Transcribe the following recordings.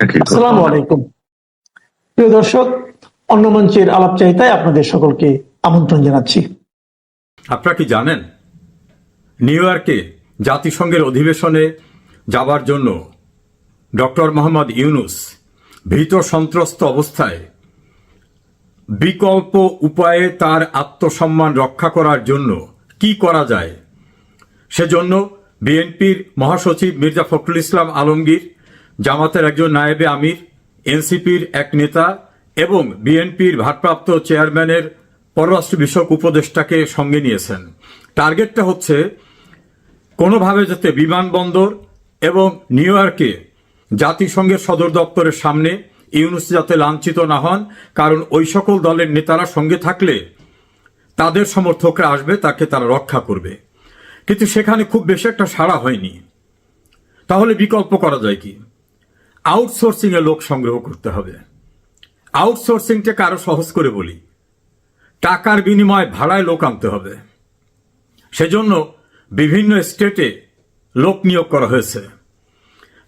আসসালামু আলাইকুম। প্রিয় দর্শক অন্য মঞ্চের আপনাদের সকলকে আমন্ত্রণ জানাচ্ছি। আপনারা কি জানেন নিউ ইয়র্কে জাতিসংঘের অধিবেশনে যাবার জন্য ডক্টর মোহাম্মদ ইউনুস ভীত সন্ত্রস্ত অবস্থায় বিকল্প উপায়ে তার আত্মসম্মান রক্ষা করার জন্য কি করা যায় সেজন্য বিএনপির মহাসচিব মির্জা ফখরুল ইসলাম আলমগীর জামাতের একজন নায়েবে আমির, এনসিপির এক নেতা এবং বিএনপির ভারপ্রাপ্ত চেয়ারম্যানের পররাষ্ট্র বিষয়ক উপদেষ্টাকে সঙ্গে নিয়েছেন। টার্গেটটা হচ্ছে কোনোভাবে যাতে বিমানবন্দর এবং নিউ ইয়র্কে জাতিসংঘের সদর দপ্তরের সামনে ইউনুস যাতে লাঞ্ছিত না হন, কারণ ওই সকল দলের নেতারা সঙ্গে থাকলে তাদের সমর্থকরা আসবে, তাকে তারা রক্ষা করবে। কিন্তু সেখানে খুব বেশি একটা সাড়া হয়নি। তাহলে বিকল্প করা যায় কি? আউটসোর্সিং এ লোক সংগ্রহ করতে হবে। আউটসোর্সিংটাকে আরও সহজ করে বলি। টাকার বিনিময়ে ভাড়ায় লোক আনতে হবে। সেজন্য বিভিন্ন স্টেটে লোক নিয়োগ করা হয়েছে,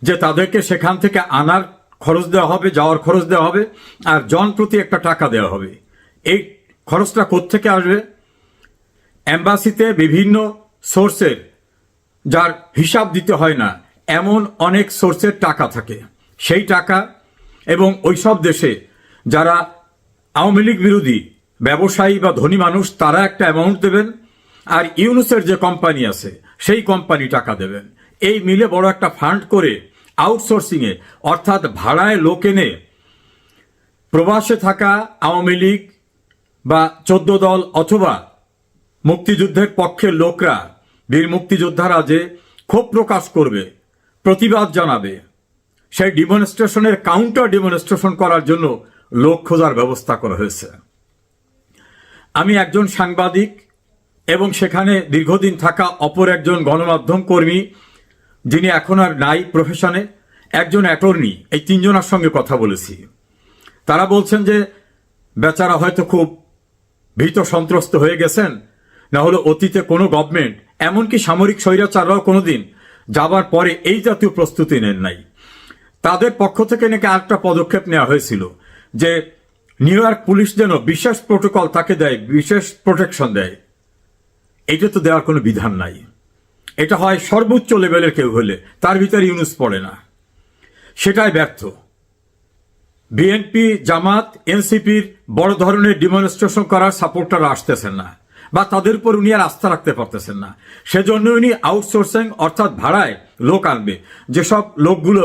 যে তাদেরকে সেখান থেকে আনার খরচ দেওয়া হবে, যাওয়ার খরচ দেওয়া হবে, আর জন প্রতি একটা টাকা দেওয়া হবে। এই খরচটা কোত্থেকে আসবে? অ্যাম্বাসিতে বিভিন্ন সোর্সের যার হিসাব দিতে হয় না, এমন অনেক সোর্সের টাকা থাকে। সেই টাকা এবং ওইসব দেশে যারা আওয়ামী লীগ বিরোধী, ব্যবসায়ী বা ধনী মানুষ, তারা একটা অ্যামাউন্ট দেবেন আর ইউনুসের যে কোম্পানি আছে, সেই কোম্পানি টাকা দেবেন। এই মিলে বড় একটা ফান্ড করে আউটসোর্সিংয়ে অর্থাৎ ভাড়ায় লোক এনে প্রবাসে থাকা আওয়ামী লীগ বা চোদ্দ দল অথবা মুক্তিযুদ্ধের পক্ষের লোকরা, বীর মুক্তিযোদ্ধারা যে ক্ষোভ প্রকাশ করবে, প্রতিবাদ জানাবে সেই ডিমনস্ট্রেশনের কাউন্টার ডিমনস্ট্রেশন করার জন্য লোক খোঁজার ব্যবস্থা করা হয়েছে। আমি একজন সাংবাদিক এবং সেখানে দীর্ঘদিন থাকা অপর একজন গণমাধ্যম কর্মী, যিনি এখন আর নাই প্রফেশনে একজন অ্যাটর্নি এই তিনজনের সঙ্গে কথা বলেছি। তারা বলছেন যে, বেচারা হয়তো খুব ভীত সন্ত্রস্ত হয়ে গেছেন না হলে অতীতে কোনো গভর্নমেন্ট এমনকি সামরিক স্বৈরাচাররাও কোনোদিন যাবার পরে এই জাতীয় প্রস্তুতি নেন নাই। তাদের পক্ষ থেকে নাকি আরেকটা পদক্ষেপ নেওয়া হয়েছিল, যে নিউ ইয়র্ক পুলিশ যেন বিশেষ প্রোটোকল তাকে দেয়, বিশেষ প্রোটেকশন দেয়। এটা তো দেওয়ার কোনো বিধান নাই। এটা হয় সর্বোচ্চ লেভেলের কেউ হলে, তার ভিতরে ইউনুস পড়ে না। সেটাই ব্যর্থ। বিএনপি, জামাত, এনসিপির বড় ধরনের ডিমনস্ট্রেশন করার সাপোর্টার আসতেছেন না, বা তাদের উপর উনি আর আস্থা রাখতে পারতেছেন না। সেজন্য উনি আউটসোর্সিং অর্থাৎ ভাড়ায় লোক আনবে। যেসব লোকগুলো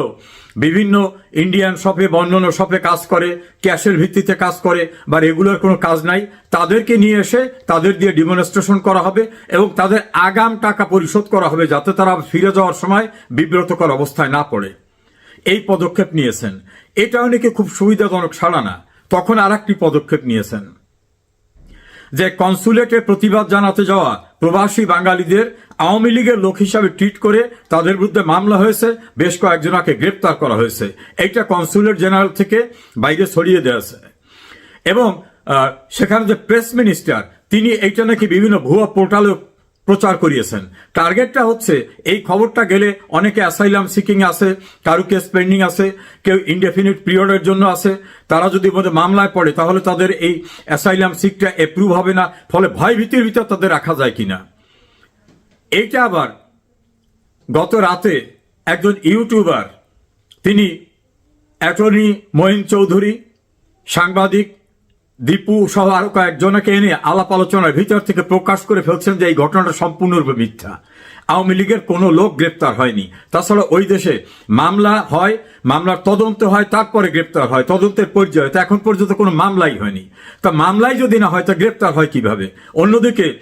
বিভিন্ন ইন্ডিয়ান শপে বা অন্যান্য শপে কাজ করে ক্যাশের ভিত্তিতে কাজ করে, বা রেগুলার কোনো কাজ নাই, তাদেরকে নিয়ে এসে তাদের দিয়ে ডিমনস্ট্রেশন করা হবে এবং তাদের আগাম টাকা পরিশোধ করা হবে যাতে তারা ফিরে যাওয়ার সময় বিব্রতকর অবস্থায় না পড়ে। এই পদক্ষেপ নিয়েছেন। এটা অনেকে খুব সুবিধাজনক ছাড়া না। তখন আর একটি পদক্ষেপ নিয়েছেন। যে কনসুলেটে প্রতিবাদ জানাতে যাওয়া প্রবাসী বাঙালিদের আওয়ামী লীগের লোক হিসাবে ট্রিট করে তাদের বিরুদ্ধে মামলা হয়েছে, বেশ কয়েকজনকে গ্রেপ্তার করা হয়েছে। এইটা কনসুলেট জেনারেল থেকে বাইরে ছড়িয়ে দেওয়া এবং সেখানে যে প্রেস মিনিস্টার, তিনি এইটা নাকি বিভিন্ন ভুয়া পোর্টালে প্রচার করিয়েছেন। টার্গেটটা হচ্ছে, এই খবরটা গেলে অনেকে অ্যাসাইলাম সিকিং আছে, কারু কেস পেন্ডিং আছে, কেউ ইনডেফিনিট পিরিয়ডের জন্য আছে। তারা যদি মামলায় পড়ে, তাহলে তাদের এই অ্যাসাইলাম সিকটা অ্যাপ্রুভ হবে না, ফলে ভয় ভীতির ভিতর তাদের রাখা যায় কিনা। এইটা আবার গত রাতে একজন ইউটিউবার, তিনি অ্যাটর্নি মঈন চৌধুরী, সাংবাদিক দীপু সহ আরও কয়েকজনকে এনে আলাপ আলোচনার ভিতর থেকে প্রকাশ করে ফেলছেন যে এই ঘটনাটা সম্পূর্ণরূপে মিথ্যা। আওয়ামী লীগের কোনো লোক গ্রেপ্তার হয়নি। তাছাড়া ওই দেশে মামলা হয়, মামলার তদন্ত হয়, তারপরে গ্রেপ্তার হয়। তদন্তের পর্যায়ে তো এখন পর্যন্ত কোনো মামলাই হয়নি। তা মামলাই যদি না হয়, তা গ্রেপ্তার হয় কীভাবে? অন্যদিকে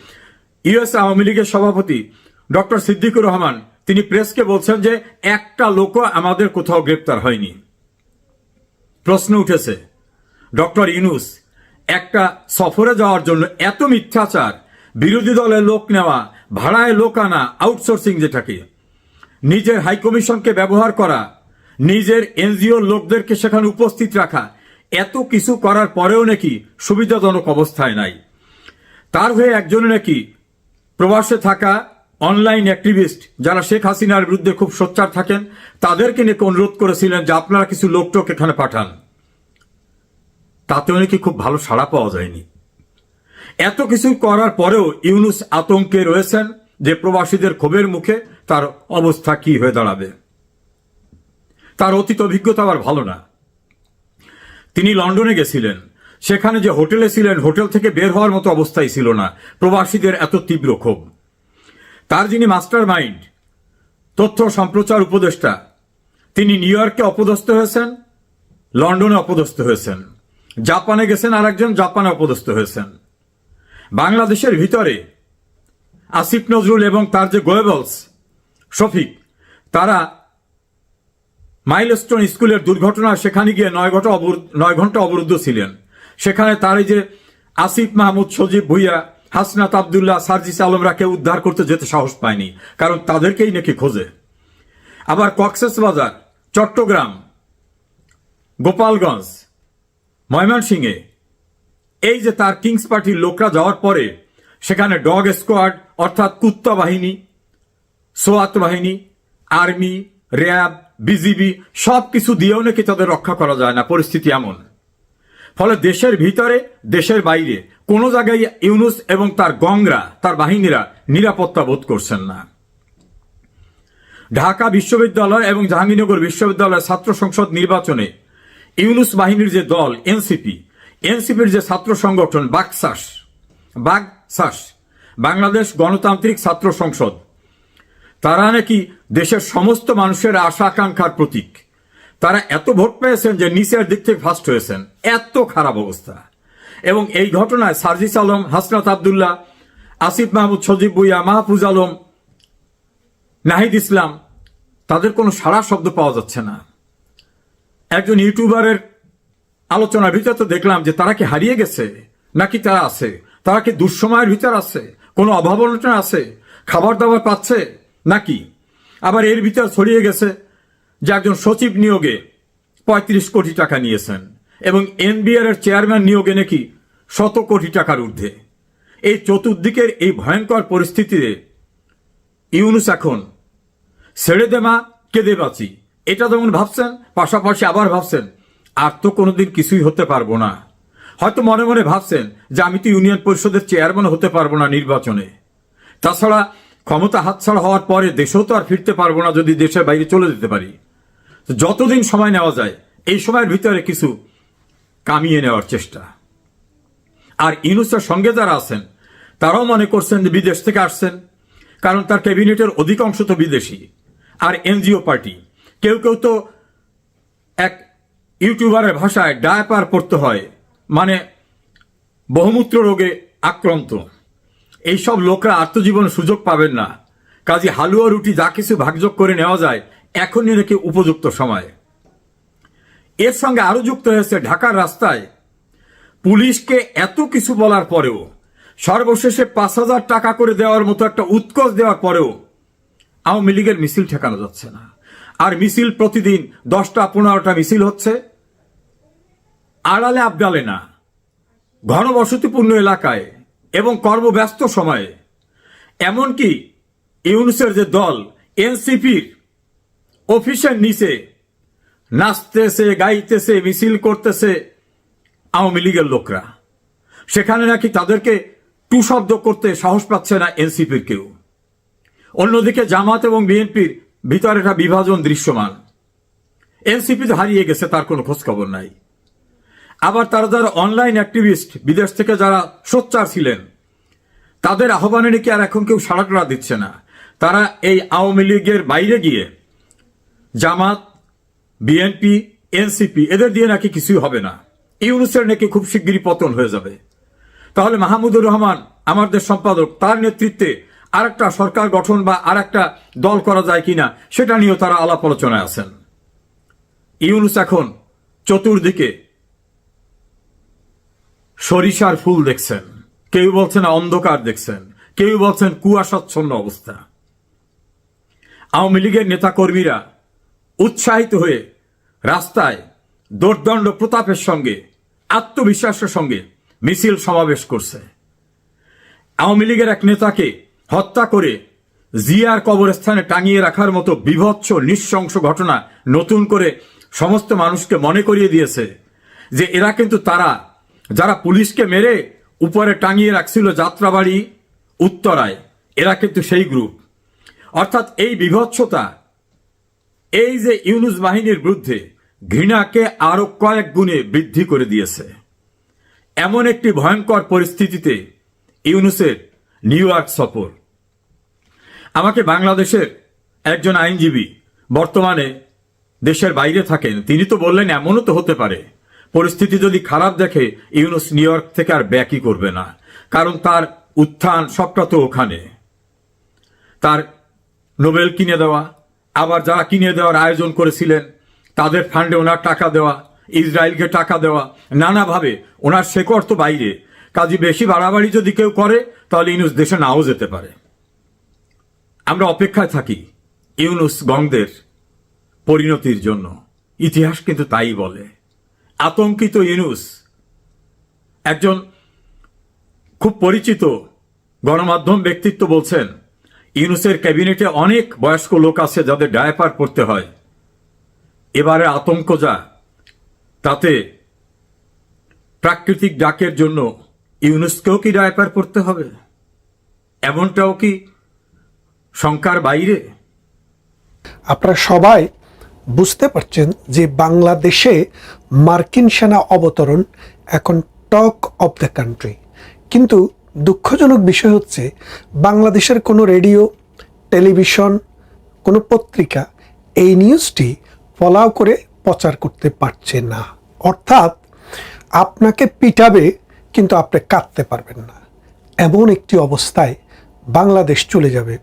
ইউএস আওয়ামী লীগের সভাপতি ডক্টর সিদ্দিকুর রহমান, তিনি প্রেসকে বলছেন যে একটা লোকও আমাদের কোথাও গ্রেপ্তার হয়নি। প্রশ্ন উঠেছে ডক্টর ইনুস একটা সফরে যাওয়ার জন্য এত মিথ্যাচার, বিরোধী দলের লোক নেওয়া, ভাড়ায় লোক আনা আউটসোর্সিং যেটাকে, নিজের হাইকমিশনকে ব্যবহার করা, নিজের এনজিও লোকদেরকে সেখানে উপস্থিত রাখা, এত কিছু করার পরেও নাকি সুবিধাজনক অবস্থায় নাই। তার হয়ে একজন নাকি প্রবাসে থাকা অনলাইন অ্যাক্টিভিস্ট যারা শেখ হাসিনার বিরুদ্ধে খুব সোচ্চার থাকেন, তাদেরকে নিয়ে অনুরোধ করেছিলেন যে আপনারা কিছু লোকটোক এখানে পাঠান। তাতেও নাকি খুব ভালো সাড়া পাওয়া যায়নি। এত কিছু করার পরেও ইউনুস আতঙ্কে রয়েছেন যে প্রবাসীদের ক্ষোভের মুখে তার অবস্থা কি হয়ে দাঁড়াবে। তার অতীত অভিজ্ঞতা আবার ভালো না। তিনি লন্ডনে গেছিলেন। সেখানে যে হোটেলে ছিলেন, হোটেল থেকে বের হওয়ার মতো অবস্থাই ছিল না। প্রবাসীদের এত তীব্র ক্ষোভ। তার যিনি মাস্টার মাইন্ড, তথ্য সম্প্রচার উপদেষ্টা, তিনি নিউ ইয়র্কে অপদস্থ হয়েছেন, লন্ডনে অপদস্থ হয়েছেন। জাপানে গেছেন আর একজন জাপানে অপদস্থ হয়েছেন। বাংলাদেশের ভিতরে আসিফ নজরুল এবং তার যে গোয়েবলস, শফিক, তারা মাইলস্টোন স্কুলের দুর্ঘটনা, সেখানে গিয়ে নয় ঘণ্টা নয় ঘণ্টা অবরুদ্ধ ছিলেন। সেখানে তার যে আসিফ মাহমুদ, সজীব ভুইয়া, হাসনাত আবদুল্লাহ, সার্জিস আলমরা কেউ উদ্ধার করতে যেতে সাহস পায়নি, কারণ তাদেরকেই নাকি খোঁজে। আবার কক্সেস বাজার চট্টগ্রাম, গোপালগঞ্জ ময়মনসিংহে। এই যে তার কিংস পার্টির লোকরা যাওয়ার পরে, সেখানে ডগ স্কোয়াড, অর্থাৎ কুত্তা বাহিনী, সোয়াত বাহিনী, আর্মি, র্যাব, বিজিবি সব কিছু দিয়েও নাকি তাদের রক্ষা করা যায় না, পরিস্থিতি এমন। ফলে দেশের ভিতরে, দেশের বাইরে, কোনো জায়গায় ইউনুস এবং তার গংরা, তার বাহিনীরা নিরাপত্তা বোধ করছেন না। ঢাকা বিশ্ববিদ্যালয় এবং জাহাঙ্গীরনগর বিশ্ববিদ্যালয়ের ছাত্র সংসদ নির্বাচনে ইউনুস বাহিনীর যে দল, এনসিপি, এনসিপির যে ছাত্র সংগঠন বাকসাস বাকসাস বাংলাদেশ গণতান্ত্রিক ছাত্র সংসদ, তারা নাকি দেশের সমস্ত মানুষের আশা আকাঙ্ক্ষার প্রতীক। তারা এত ভোট পেয়েছেন যে নিচের দিক থেকে ফার্স্ট হয়েছেন। এত খারাপ অবস্থা। এবং এই ঘটনায় সার্জিস আলম, হাসনাত আবদুল্লাহ, আসিফ মাহমুদ, সজীব বুইয়া মাহফুজ আলম, নাহিদ ইসলাম, তাদের কোনো সাড়া শব্দ পাওয়া যাচ্ছে না। একজন ইউটিউবারের আলোচনার ভিতরে তো দেখলাম যে তারা কি হারিয়ে গেছে? নাকি তারা আছে? তারা কি দুঃসময়ের ভিতর আছে? কোনো অভাব অনটন আছে? খাবার দাবার পাচ্ছে? নাকি? আবার এর ভিতর ছড়িয়ে গেছে যে একজন সচিব নিয়োগে পঁয়ত্রিশ কোটি টাকা নিয়েছেন এবং এনবিআর এর চেয়ারম্যান নিয়োগে নাকি শত কোটি টাকার ঊর্ধ্বে। এই চতুর্দিকের এই ভয়ঙ্কর পরিস্থিতিতে ইউনুস এখন ছেড়ে দেমা কেঁদে বাঁচি। এটা যেমন ভাবছেন, পাশাপাশি আবার ভাবছেন, আর তো কোনোদিন কিছুই হতে পারব না। হয়তো মনে মনে ভাবছেন যে আমি তো ইউনিয়ন পরিষদের চেয়ারম্যান হতে পারব না নির্বাচনে। তাছাড়া ক্ষমতা হাতছাড়া হওয়ার পরে দেশেও তো আর ফিরতে পারব না যদি দেশের বাইরে চলে যেতে পারি। যতদিন সময় নেওয়া যায়, এই সময়ের ভিতরে কিছু কামিয়ে নেওয়ার চেষ্টা। আর ইউনুসের সঙ্গে যারা আছেন, তারাও মনে করছেন যে বিদেশ থেকে আসছেন, কারণ তার ক্যাবিনেটের অধিকাংশ তো বিদেশি, আর এনজিও পার্টি। কেউ কেউ তো এক ইউটিউবারের ভাষায় ডায়াপার পড়তে হয় মানে বহুমূত্র রোগে আক্রান্ত। এইসব লোকরা আত্মজীবন সুযোগ পাবেন না। কাজে হালুয়া রুটি যা কিছু ভাগযোগ করে নেওয়া যায়, এখনই নাকি উপযুক্ত সময়। এর সঙ্গে আরও যুক্ত হয়েছে ঢাকার রাস্তায়। পুলিশকে এত কিছু বলার পরেও, সর্বশেষে পাঁচ হাজার টাকা করে দেওয়ার মতো একটা উৎকোচ দেওয়ার পরেও আওয়ামী লীগের মিছিল ঠেকানো যাচ্ছে না। মিছিল প্রতিদিন দশটা পনেরোটা মিছিল হচ্ছে। আড়ালে আবডালে না। ঘনবসতিপূর্ণ এলাকায় এবং কর্মব্যস্ত সময়ে। এমনকি ইউনুসের যে দল, এনসিপির অফিসের নিচে নাচতেছে, গাইতেছে, মিছিল করতেছে আওয়ামী লীগের লোকরা। সেখানে নাকি তাদেরকে টু শব্দ করতে সাহস পাচ্ছে না এনসিপির কেউ। অন্যদিকে জামাত এবং বিএনপির ভিতরে একটা বিভাজন দৃশ্যমান। এনসিপি তো হারিয়ে গেছে, তার কোনো খোঁজখবর নাই। আবার তারা যারা অনলাইন অ্যাক্টিভিস্ট বিদেশ থেকে যারা সোচ্চার ছিলেন, তাদের আহ্বানে নাকি আর এখন কেউ সাড়া দিচ্ছে না। তারা এই আওয়ামী লীগের বাইরে গিয়ে জামাত বিএনপি এনসিপি এদের দিয়ে নাকি কিছুই হবে না। ইউনুসের নাকি খুব শিগগিরই পতন হয়ে যাবে। তাহলে মাহমুদুর রহমান আমাদের সম্পাদক, তার নেতৃত্বে আর একটা সরকার গঠন বা আর একটা দল করা যায় কিনা, সেটা নিয়েও তারা আলাপ আলোচনায় আছেন। ইউনুস এখন চতুর্দিকে সরিষার ফুল দেখছেন। কেউ বলছেন অন্ধকার দেখছেন। কেউ বলছেন কুয়াশাচ্ছন্ন অবস্থা। আওয়ামী লীগের নেতাকর্মীরা উৎসাহিত হয়ে রাস্তায় দোর্দণ্ড প্রতাপের সঙ্গে, আত্মবিশ্বাসের সঙ্গে মিছিল সমাবেশ করছে। আওয়ামী লীগের এক নেতাকে হত্যা করে জিয়ার কবরস্থানে টাঙিয়ে রাখার মতো বিভৎস, নৃশংস ঘটনা নতুন করে সমস্ত মানুষকে মনে করিয়ে দিয়েছে যে এরা কিন্তু তারা। যারা পুলিশকে মেরে উপরে টাঙিয়ে রাখছিল যাত্রাবাড়ি উত্তরায়, এরা কিন্তু সেই গ্রুপ। অর্থাৎ এই বিভৎসতা, এই যে ইউনুস বাহিনীর বিরুদ্ধে ঘৃণাকে আরও কয়েক গুণে বৃদ্ধি করে দিয়েছে। এমন একটি ভয়ঙ্কর পরিস্থিতিতে ইউনুসের নিউ ইয়র্ক সফর। আমাকে বাংলাদেশের একজন আইনজীবী বর্তমানে দেশের বাইরে থাকেন। তিনি তো বললেন, এমনও তো হতে পারে। পরিস্থিতি যদি খারাপ দেখে, ইউনুস নিউ ইয়র্ক থেকে আর ব্যাকই করবে না? কারণ তার উত্থান সবটা তো ওখানে। তার নোবেল কিনে দেওয়া, আবার যারা কিনে দেওয়ার আয়োজন করেছিলেন, তাদের ফান্ডে ওনার টাকা দেওয়া, ইসরায়েলকে টাকা দেওয়া, নানাভাবে। ওনার শেকড় তো বাইরে। কাজে বেশি বাড়াবাড়ি যদি কেউ করে, তাহলে ইউনুস দেশে নাও যেতে পারে। আমরা অপেক্ষায় থাকি ইউনুস গংদের পরিণতির জন্য। ইতিহাস কিন্তু তাই বলে। আতঙ্কিত ইউনুস একজন খুব পরিচিত গণমাধ্যম ব্যক্তিত্ব বলছেন, ইউনুসের ক্যাবিনেটে অনেক বয়স্ক লোক আছে যাদের ডায়াপার পড়তে হয়। এবারে আতঙ্ক যা, তাতে প্রাকৃতিক ডাকের জন্য ইউনুসকেও কি ডায়াপার পড়তে হবে? এমনটাও কি শঙ্কার বাইরে? আপনারা সবাই বুঝতে পারছেন যে বাংলাদেশে মার্কিন সেনা অবতরণ এখন টক অফ দ্য কান্ট্রি। কিন্তু দুঃখজনক বিষয় হচ্ছে, বাংলাদেশের কোনো রেডিও, টেলিভিশন, কোনো পত্রিকা এই নিউজটি ফলাও করে প্রচার করতে পারছে না। অর্থাৎ আপনাকে পিটাবে কিন্তু আপনি কাঁদতে পারবেন না। এমন একটি অবস্থায় বাংলাদেশ চলে যাবে।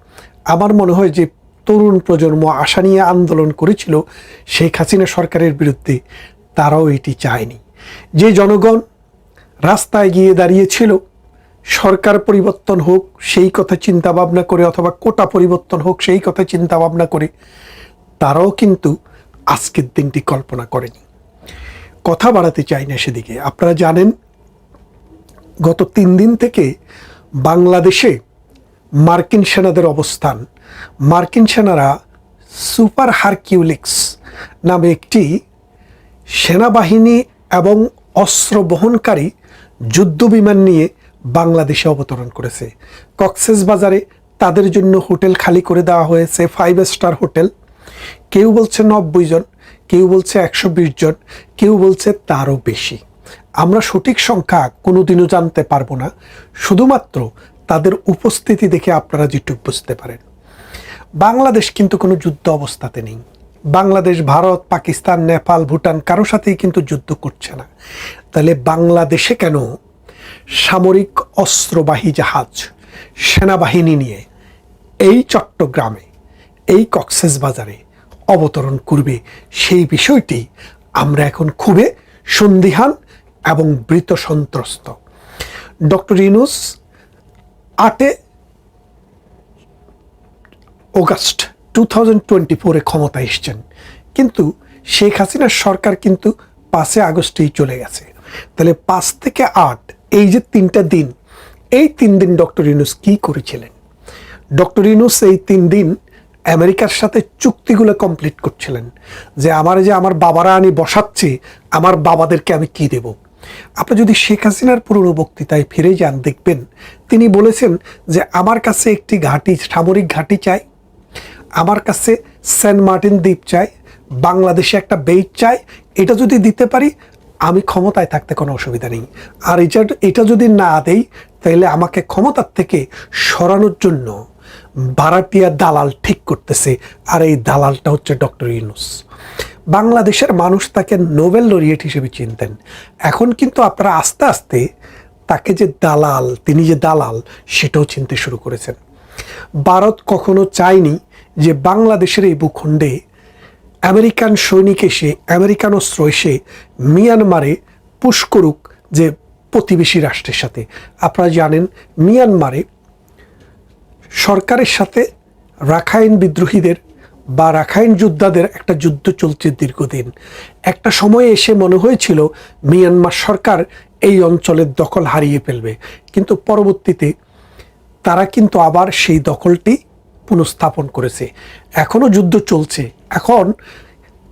আমার মনে হয় যে তরুণ প্রজন্ম আশা নিয়ে আন্দোলন করেছিল শেখ হাসিনা সরকারের বিরুদ্ধে, তারাও এটি চায়নি। যে জনগণ রাস্তায় গিয়ে দাঁড়িয়েছিল, সরকার পরিবর্তন হোক, সেই কথা চিন্তা ভাবনা করে, অথবা কোটা পরিবর্তন হোক, সেই কথা চিন্তা ভাবনা করে, তারাও কিন্তু আজকের দিনটি কল্পনা করেনি। কথা বাড়াতে চাই না সেদিকে। আপনারা জানেন গত তিন দিন থেকে বাংলাদেশে মার্কিন সেনাদের অবস্থান। মার্কিন সেনারা সুপার হারকিউলিক্স নামে একটি সেনাবাহিনী এবং অস্ত্র বহনকারী যুদ্ধ বিমান নিয়ে বাংলাদেশে অবতরণ করেছে। কক্সেস বাজারে তাদের জন্য হোটেল খালি করে দেওয়া হয়েছে ফাইভ স্টার হোটেল। কেউ বলছে নব্বই জন, কেউ বলছে একশো বিশ জন, কেউ বলছে তারও বেশি। আমরা সঠিক সংখ্যা কোনোদিনও জানতে পারব না। শুধুমাত্র তাদের উপস্থিতি দেখে আপনারা যেটুক বুঝতে পারেন। বাংলাদেশ কিন্তু কোনো যুদ্ধ অবস্থাতে নেই। বাংলাদেশ, ভারত, পাকিস্তান, নেপাল, ভুটান কারও সাথেই কিন্তু যুদ্ধ করছে না। তাহলে বাংলাদেশে কেন সামরিক অস্ত্রবাহী জাহাজ, সেনাবাহিনী নিয়ে এই চট্টগ্রামে, এই কক্সেস বাজারে অবতরণ করবে সেই বিষয়টি আমরা এখন খুবই সন্দিহান এবং বৃত সন্ত্রস্ত। ডক্টর ইনুস আটে অগাস্ট টু থাউজেন্ড টোয়েন্টি ফোরে ক্ষমতা এসছেন। কিন্তু শেখ হাসিনার সরকার কিন্তু পাঁচে আগস্টেই চলে গেছে। তাহলে পাঁচ থেকে আট, এই যে তিনটা দিন, এই তিন দিন ডক্টর ইউনুস কি করেছিলেন? ডক্টর ইউনুস এই তিন দিন আমেরিকার সাথে চুক্তিগুলো কমপ্লিট করছিলেন। যে আমার যে আমার বাবারা আমি বসাচ্ছি, আমার বাবাদেরকে আমি কি দেব? আপনি যদি শেখ হাসিনার পুরনো বক্তৃতায় ফিরে যান, দেখবেন তিনি বলেছেন যে, আমার কাছে একটি ঘাঁটি, সামরিক ঘাঁটি চাই। আমার কাছে সেন্ট মার্টিন দ্বীপ চাই। বাংলাদেশে একটা বেইট চাই। এটা যদি দিতে পারি, আমি ক্ষমতায় থাকতে কোনো অসুবিধা নেই। আর এটা এটা যদি না দেই, তাহলে আমাকে ক্ষমতার থেকে সরানোর জন্য ভাড়াটিয়া দালাল ঠিক করতেছে, আর এই দালালটা হচ্ছে ডক্টর ইউনুস। বাংলাদেশের মানুষ তাকে নোবেল লরিয়েট হিসেবে চিনতেন। এখন কিন্তু আপনারা আস্তে আস্তে তাকে যে দালাল, তিনি যে দালাল, সেটাও চিনতে শুরু করেছেন। ভারত কখনো চায়নি যে বাংলাদেশের এই ভূখণ্ডে আমেরিকান সৈনিক এসে, আমেরিকান অস্ত্র এসে মিয়ানমারে পুশ করুক যে প্রতিবেশী রাষ্ট্রের সাথে। আপনারা জানেন, মিয়ানমারে সরকারের সাথে রাখাইন বিদ্রোহীদের বা রাখাইন যোদ্ধাদের একটা যুদ্ধ চলছে দীর্ঘদিন। একটা সময়ে এসে মনে হয়েছিল মিয়ানমার সরকার এই অঞ্চলের দখল হারিয়ে ফেলবে। কিন্তু পরবর্তীতে তারা কিন্তু আবার সেই দখলটি পুনঃস্থাপন করেছে। এখনও যুদ্ধ চলছে। এখন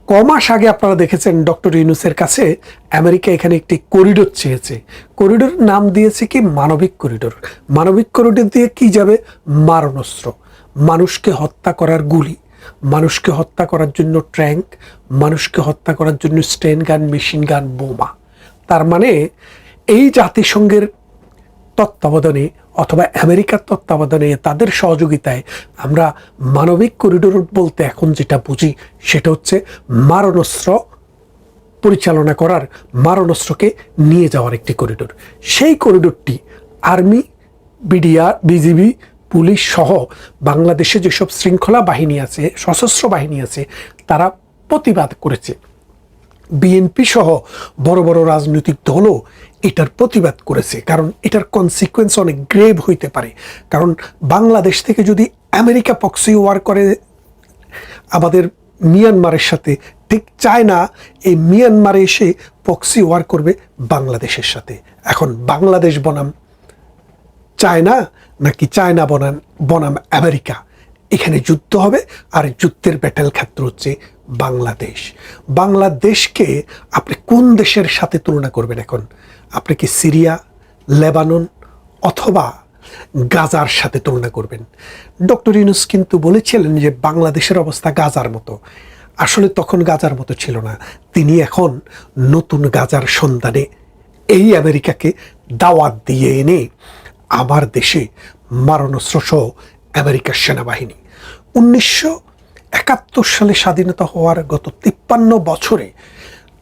ক মাস আগে আপনারা দেখেছেন ডক্টর ইউনুসের কাছে আমেরিকা এখানে একটি করিডোর চেয়েছে। করিডোর নাম দিয়েছে কি? মানবিক করিডোর। মানবিক করিডোর দিয়ে কি যাবে? মারণাস্ত্র। মানুষকে হত্যা করার গুলি। মানুষকে হত্যা করার জন্য ট্র্যাঙ্ক মানুষকে হত্যা করার জন্য স্টেন গান, মেশিন গান, বোমা। তার মানে এই জাতিসংঘের তত্ত্বাবধানে অথবা আমেরিকার তত্ত্বাবধানে তাদের সহযোগিতায় আমরা মানবিক করিডোর বলতে এখন যেটা বুঝি সেটা হচ্ছে মারণাস্ত্র পরিচালনা করার মারণাস্ত্রকে নিয়ে যাওয়ার একটি করিডোর সেই করিডোরটি আর্মি বিডিআর বিজিবি পুলিশ সহ বাংলাদেশে যেসব শৃঙ্খলা বাহিনী আছে, সশস্ত্র বাহিনী আছে, তারা প্রতিবাদ করেছে। বিএনপি সহ বড় বড় রাজনৈতিক দলও এটার প্রতিবাদ করেছে। কারণ এটার কনসিকুয়েন্স অনেক গ্রেভ হইতে পারে। কারণ বাংলাদেশ থেকে যদি আমেরিকা পক্সি ওয়ার করে, আমাদের মিয়ানমারের সাথে, ঠিক চায় না, এই মিয়ানমারে এসে পক্সি ওয়ার করবে বাংলাদেশের সাথে। এখন বাংলাদেশ বনাম চায়না নাকি চায়না বনাম বনাম আমেরিকা? এখানে যুদ্ধ হবে, আর যুদ্ধের ব্যাটেল ক্ষেত্র হচ্ছে বাংলাদেশ। বাংলাদেশকে আপনি কোন দেশের সাথে তুলনা করবেন এখন? আপনি কি সিরিয়া, লেবানন অথবা গাজার সাথে তুলনা করবেন? ডক্টর ইউনুস কিন্তু বলেছিলেন যে বাংলাদেশের অবস্থা গাজার মতো। আসলে তখন গাজার মতো ছিল না। তিনি এখন নতুন গাজার সন্ধানে এই আমেরিকাকে দাওয়াত দিয়ে এনে আমার দেশে মারণাস্ত্র সহ আমেরিকার সেনাবাহিনী। উনিশশো একাত্তর সালে স্বাধীনতা হওয়ার গত তিপ্পান্ন বছরে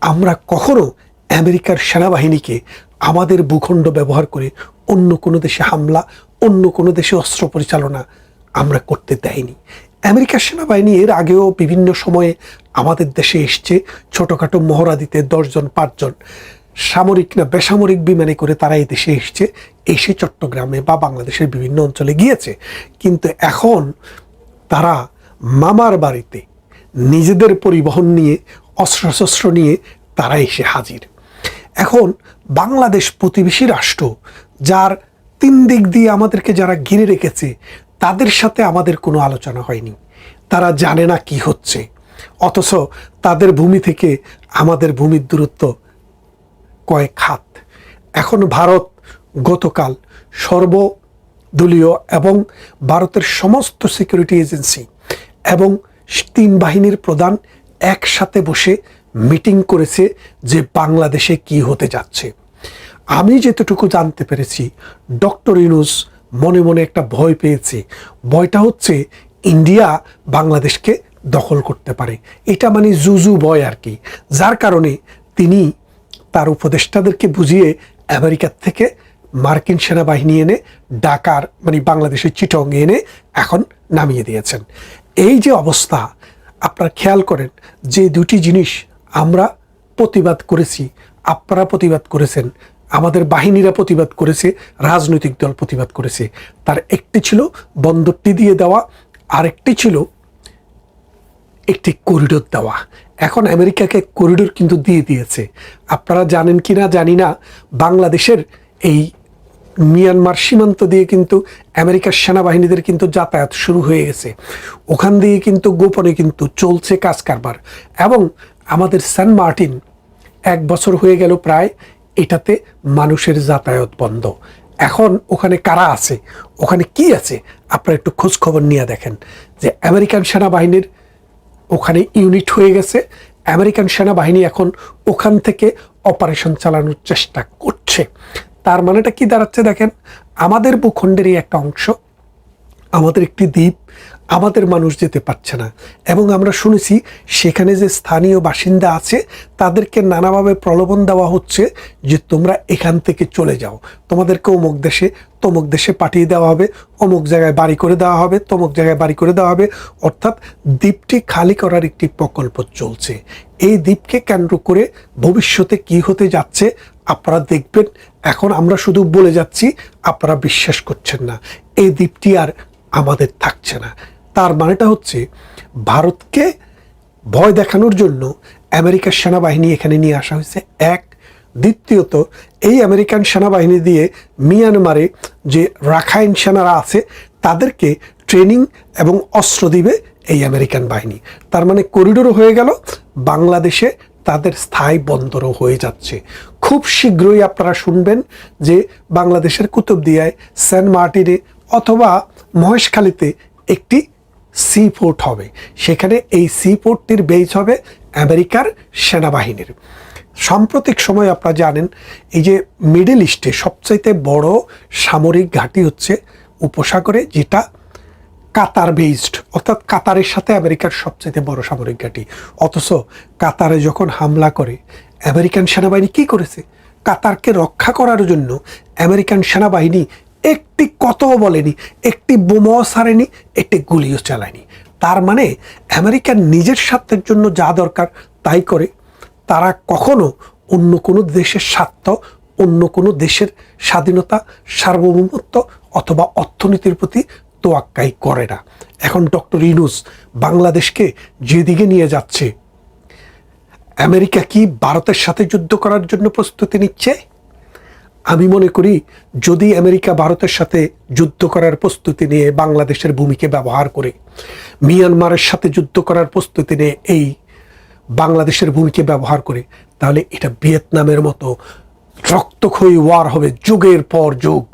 আমরা কখনো আমেরিকার সেনাবাহিনীকে আমাদের ভূখণ্ড ব্যবহার করে অন্য কোনো দেশে হামলা, অন্য কোনো দেশে অস্ত্র পরিচালনা আমরা করতে দেয়নি। আমেরিকার সেনাবাহিনী এর আগেও বিভিন্ন সময়ে আমাদের দেশে এসছে, ছোটোখাটো মহড়া দিতে দশজন, পাঁচজন। সামরিক না বেসামরিক বিমানে করে তারা এই দেশে এসছে, এসে চট্টগ্রামে বা বাংলাদেশের বিভিন্ন অঞ্চলে গিয়েছে। কিন্তু এখন তারা মামার বাড়িতে নিজেদের পরিবহন নিয়ে, অস্ত্রশস্ত্র নিয়ে তারা এসে হাজির। এখন বাংলাদেশ প্রতিবেশী রাষ্ট্র, যার তিন দিক দিয়ে আমাদেরকে যারা ঘিরে রেখেছে, তাদের সাথে আমাদের কোনো আলোচনা হয়নি। তারা জানে না কি হচ্ছে। অথচ তাদের ভূমি থেকে আমাদের ভূমির দূরত্ব কয়েক হাত। এখন ভারত গতকাল সর্বদলীয় এবং ভারতের সমস্ত সিকিউরিটি এজেন্সি এবং তিন বাহিনীর প্রধান একসাথে বসে মিটিং করেছে যে বাংলাদেশে কি হতে যাচ্ছে। আমি যেতটুকু জানতে পেরেছি, ডক্টর ইউনুস মনে মনে একটা ভয় পেয়েছে। ভয়টা হচ্ছে ইন্ডিয়া বাংলাদেশকে দখল করতে পারে। এটা মানে জুজু ভয় আর কি। যার কারণে তিনি তার উপদেষ্টাদেরকে বুঝিয়ে আমেরিকার থেকে মার্কিন সেনাবাহিনী এনে ডাকার মানে বাংলাদেশের চিটং এনে এখন নামিয়ে দিয়েছেন। এই যে অবস্থা, আপনারা খেয়াল করেন যে দুটি জিনিস আমরা প্রতিবাদ করেছি, আপনারা প্রতিবাদ করেছেন, আমাদের বাহিনীরা প্রতিবাদ করেছে, রাজনৈতিক দল প্রতিবাদ করেছে। তার একটি ছিল বন্দরটি দিয়ে দেওয়া, আরেকটি ছিল একটি করিডোর দেওয়া। এখন আমেরিকাকে করিডোর কিন্তু দিয়ে দিয়েছে। আপনারা জানেন কি না জানি না, বাংলাদেশের এই মিয়ানমার সীমান্ত দিয়ে কিন্তু আমেরিকার সেনাবাহিনীদের কিন্তু যাতায়াত শুরু হয়ে গেছে। ওখান দিয়ে কিন্তু গোপনে কিন্তু চলছে কাজ কারবার। এবং আমাদের সেন্ট মার্টিন এক বছর হয়ে গেল প্রায় এটাতে মানুষের যাতায়াত বন্ধ। এখন ওখানে কারা আছে? ওখানে কি আছে? আপনারা একটু খোঁজ খবর নিয়ে দেখেন যে আমেরিকান সেনাবাহিনীর ওখানে ইউনিট হয়ে গেছে। আমেরিকান সেনাবাহিনী এখন ওখান থেকে অপারেশন চালানোর চেষ্টা করছে। তার মানেটা কি দাঁড়াচ্ছে দেখেন, আমাদের ভূখণ্ডেরই একটা অংশ, আমাদের একটি দ্বীপ আমাদের মানুষ যেতে পারছে না। এবং আমরা শুনেছি সেখানে যে স্থানীয় বাসিন্দা আছে, তাদেরকে নানাভাবে প্রলোভন দেওয়া হচ্ছে যে তোমরা এখান থেকে চলে যাও। তোমাদেরকে অমুক দেশে, তমুক দেশে পাঠিয়ে দেওয়া হবে, অমুক জায়গায় বাড়ি করে দেওয়া হবে, তমুক জায়গায় বাড়ি করে দেওয়া হবে। অর্থাৎ দ্বীপটি খালি করার একটি প্রকল্প চলছে। এই দ্বীপকে কেন্দ্র করে ভবিষ্যতে কি হতে যাচ্ছে আপনারা দেখবেন। এখন আমরা শুধু বলে যাচ্ছি, আপনারা বিশ্বাস করছেন না। এই দ্বীপটি আর আমাদের থাকছে না। তার মানেটা হচ্ছে ভারতকে ভয় দেখানোর জন্য আমেরিকার সেনাবাহিনী এখানে নিয়ে আসা হয়েছে। এক, দ্বিতীয়ত, এই আমেরিকান সেনাবাহিনী দিয়ে মিয়ানমারে যে রাখাইন সেনারা আছে, তাদেরকে ট্রেনিং এবং অস্ত্র দিবে এই আমেরিকান বাহিনী। তার মানে করিডোরও হয়ে গেল, বাংলাদেশে তাদের স্থায়ী বন্দরও হয়ে যাচ্ছে। খুব শীঘ্রই আপনারা শুনবেন যে বাংলাদেশের কুতুবদিয়ায় সেন্ট মার্টিনে অথবা মহেশখালীতে একটি সি পোর্ট হবে। সেখানে এই সি পোর্টটির বেস হবে আমেরিকার সেনাবাহিনীর। সাম্প্রতিক সময় আপনারা জানেন, এই যে মিডল ইস্টে সবচাইতে বড় সামরিক ঘাঁটি হচ্ছে উপসাগরে, যেটা কাতার বেসড অর্থাৎ কাতারের সাথে আমেরিকার সবচেয়ে বড় সামরিক ঘাঁটি। অথচ কাতারে যখন হামলা করে, আমেরিকান সেনাবাহিনী কি করেছে? কাতারকে রক্ষা করার জন্য আমেরিকান সেনাবাহিনী একটি কথাও বলেনি, একটি বোমাও সারেনি, একটি গুলিও চালায়নি। তার মানে আমেরিকার নিজের স্বার্থের জন্য যা দরকার তাই করে, তারা কখনো অন্য কোনো দেশের স্বার্থ, অন্য কোনো দেশের স্বাধীনতা, সার্বভৌমত্ব অথবা অর্থনীতির প্রতি তোয়াক্কাই করে না। এখন ডক্টর ইনুস বাংলাদেশকে যেদিকে নিয়ে যাচ্ছে, আমেরিকা কি ভারতের সাথে যুদ্ধ করার জন্য প্রস্তুতি নিচ্ছে? আমি মনে করি যদি আমেরিকা ভারতের সাথে যুদ্ধ করার প্রস্তুতি নিয়ে বাংলাদেশের ভূমিকে ব্যবহার করে, মিয়ানমারের সাথে যুদ্ধ করার প্রস্তুতি নিয়ে এই বাংলাদেশের ভূমিকে ব্যবহার করে, তাহলে এটা ভিয়েতনামের মতো রক্তক্ষয়ী ওয়ার হবে, যুগের পর যুগ।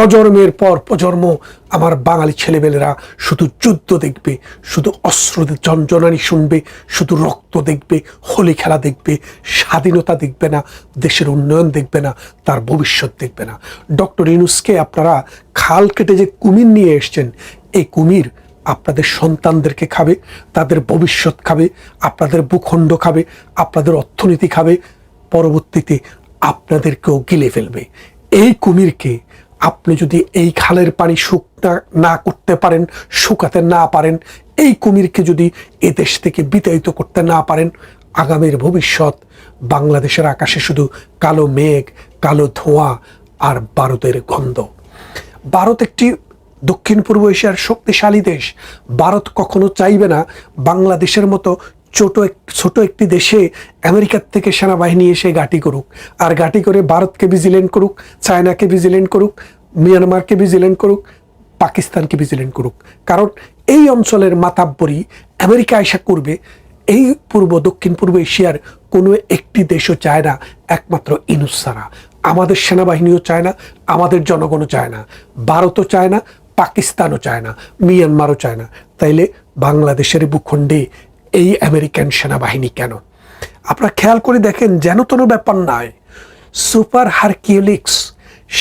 প্রজন্মের পর প্রজন্ম আমার বাঙালি ছেলেমেয়েরা শুধু যুদ্ধ দেখবে, শুধু অস্ত্র জঞ্জনানি শুনবে, শুধু রক্ত দেখবে, হোলি খেলা দেখবে, স্বাধীনতা দেখবে না, দেশের উন্নয়ন দেখবে না, তার ভবিষ্যৎ দেখবে না। ডক্টর ইনুসকে আপনারা খাল কেটে যে কুমির নিয়ে এসছেন, এই কুমির আপনাদের সন্তানদেরকে খাবে, তাদের ভবিষ্যৎ খাবে, আপনাদের ভূখণ্ড খাবে, আপনাদের অর্থনীতি খাবে, পরবর্তীতে আপনাদেরকেও গিলে ফেলবে। এই কুমিরকে আপনি যদি এই খালের পানি শুকনা না করতে পারেন, শুকাতে না পারেন, এই কুমিরকে যদি এ দেশ থেকে বিতাড়িত করতে না পারেন, আগামীর ভবিষ্যৎ বাংলাদেশের আকাশে শুধু কালো মেঘ, কালো ধোঁয়া আর বারুদের গন্ধ। ভারত একটি দক্ষিণ পূর্ব এশিয়ার শক্তিশালী দেশ। ভারত কখনো চাইবে না বাংলাদেশের মতো ছোট ছোট একটি দেশে আমেরিকার থেকে সেনাবাহিনী এসে গাটি করুক। আর গাটি করে ভারতকে ভিজিলেন্ট করুক, চায়নাকে ভিজিলেন্ট করুক, মিয়ানমারকে ভিজিলেন্ট করুক, পাকিস্তানকে ভিজিলেন্ট করুক। কারণ এই অঞ্চলের মাতাব্বরি আমেরিকা আশা করবে, এই পূর্ব, দক্ষিণ, পূর্ব এশিয়ার কোনো একটি দেশও চায় না, একমাত্র ইনুস ছাড়া আমাদের সেনাবাহিনীও চায় না, আমাদের জনগণও চায় না, ভারতও চায় না, পাকিস্তানও চায় না, মিয়ানমারও চায় না। তাইলে বাংলাদেশের ভূখণ্ডে এই আমেরিকান সেনাবাহিনী কেন? আপনারা খেয়াল করে দেখেন যেন কোনো ব্যাপার নয়, সুপার হারকিউলিক্স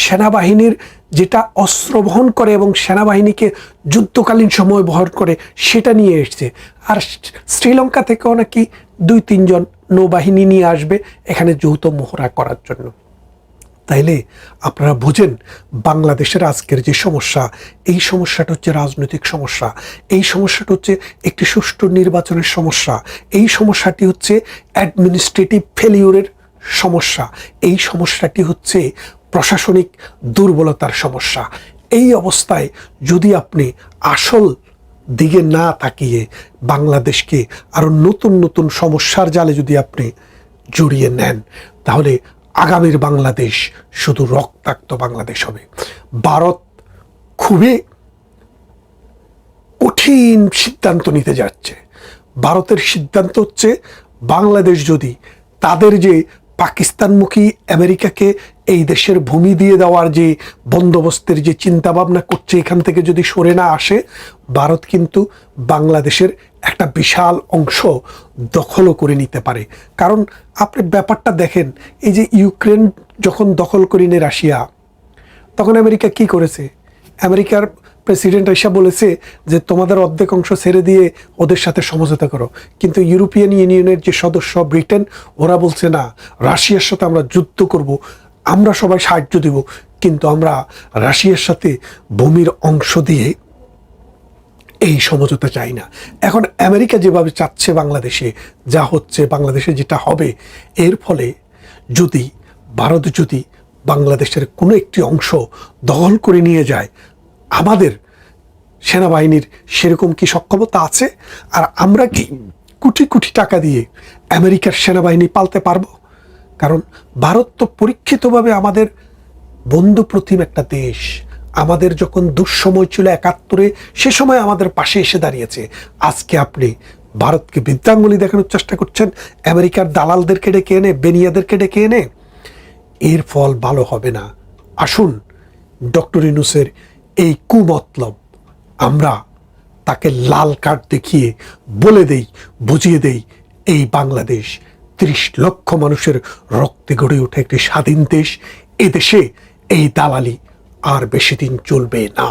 সেনাবাহিনীর যেটা অস্ত্র বহন করে এবং সেনাবাহিনীকে যুদ্ধকালীন সময় বহন করে সেটা নিয়ে এসছে। আর শ্রীলঙ্কা থেকেও নাকি দুই তিনজন নৌবাহিনী নিয়ে আসবে এখানে যৌথ মোহরা করার জন্য। তাইলে আপনারা বুঝেন বাংলাদেশের আজকের যে সমস্যা, এই সমস্যাটা হচ্ছে রাজনৈতিক সমস্যা, এই সমস্যাটা হচ্ছে একটি সুষ্ঠু নির্বাচনের সমস্যা, এই সমস্যাটি হচ্ছে অ্যাডমিনিস্ট্রেটিভ ফেলিউরের সমস্যা, এই সমস্যাটি হচ্ছে প্রশাসনিক দুর্বলতার সমস্যা। এই অবস্থায় যদি আপনি আসল দিকে না তাকিয়ে বাংলাদেশকে আরও নতুন নতুন সমস্যার জালে যদি আপনি জড়িয়ে নেন, তাহলে আগামীর বাংলাদেশ শুধু রক্তাক্ত বাংলাদেশ হবে। ভারত খুবই কঠিন সিদ্ধান্ত নিতে যাচ্ছে। ভারতের সিদ্ধান্ত হচ্ছে বাংলাদেশ যদি তাদের যে পাকিস্তানমুখী আমেরিকাকে এই দেশের ভূমি দিয়ে দেওয়ার যে বন্দোবস্তের যে চিন্তাভাবনা করছে, এখান থেকে যদি সরে না আসে, ভারত কিন্তু বাংলাদেশের একটা বিশাল অংশ দখলও করে নিতে পারে। কারণ আপনি ব্যাপারটা দেখেন, এই যে ইউক্রেন যখন দখল করে নিয়ে রাশিয়া, তখন আমেরিকা কি করেছে? আমেরিকার প্রেসিডেন্ট এসে বলেছে যে, তোমাদের অর্ধেক অংশ ছেড়ে দিয়ে ওদের সাথে সমঝোতা করো। কিন্তু ইউরোপিয়ান ইউনিয়নের যে সদস্য ব্রিটেন, ওরা বলছে, না, রাশিয়ার সাথে আমরা যুদ্ধ করব, আমরা সবাই সাহায্য দেব। কিন্তু আমরা রাশিয়ার সাথে ভূমির অংশ দিয়ে এই সমঝোতা চাই না। এখন আমেরিকা যেভাবে চাচ্ছে বাংলাদেশে, যা হচ্ছে বাংলাদেশে যেটা হবে, এর ফলে যদি ভারত যদি বাংলাদেশের কোনো একটি অংশ দখল করে নিয়ে যায়, আমাদের সেনাবাহিনীর সেরকম কি সক্ষমতা আছে? আর আমরা কি কোটি কোটি টাকা দিয়ে আমেরিকার সেনাবাহিনী পালতে পারব? কারণ ভারত তো পরীক্ষিতভাবে আমাদের বন্ধু প্রতিম একটা দেশ। আমাদের যখন দুঃসময় ছিল একাত্তরে, সে সময় আমাদের পাশে এসে দাঁড়িয়েছে। আজকে আপনি ভারতকে বৃদ্ধাঙ্গুলি দেখানোর চেষ্টা করছেন, আমেরিকার দালালদেরকে ডেকে এনে, বেনিয়াদেরকে ডেকে এনে। এর ফল ভালো হবে না। আসুন, ডক্টর ইনুসের এই কুমতলব, আমরা তাকে লাল কার্ড দেখিয়ে বলে দেই, বুঝিয়ে দেই, এই বাংলাদেশ ত্রিশ লক্ষ মানুষের রক্তে গড়ে ওঠে একটি স্বাধীন দেশ এদেশে এই দালালি আর বেশি দিন চলবে না।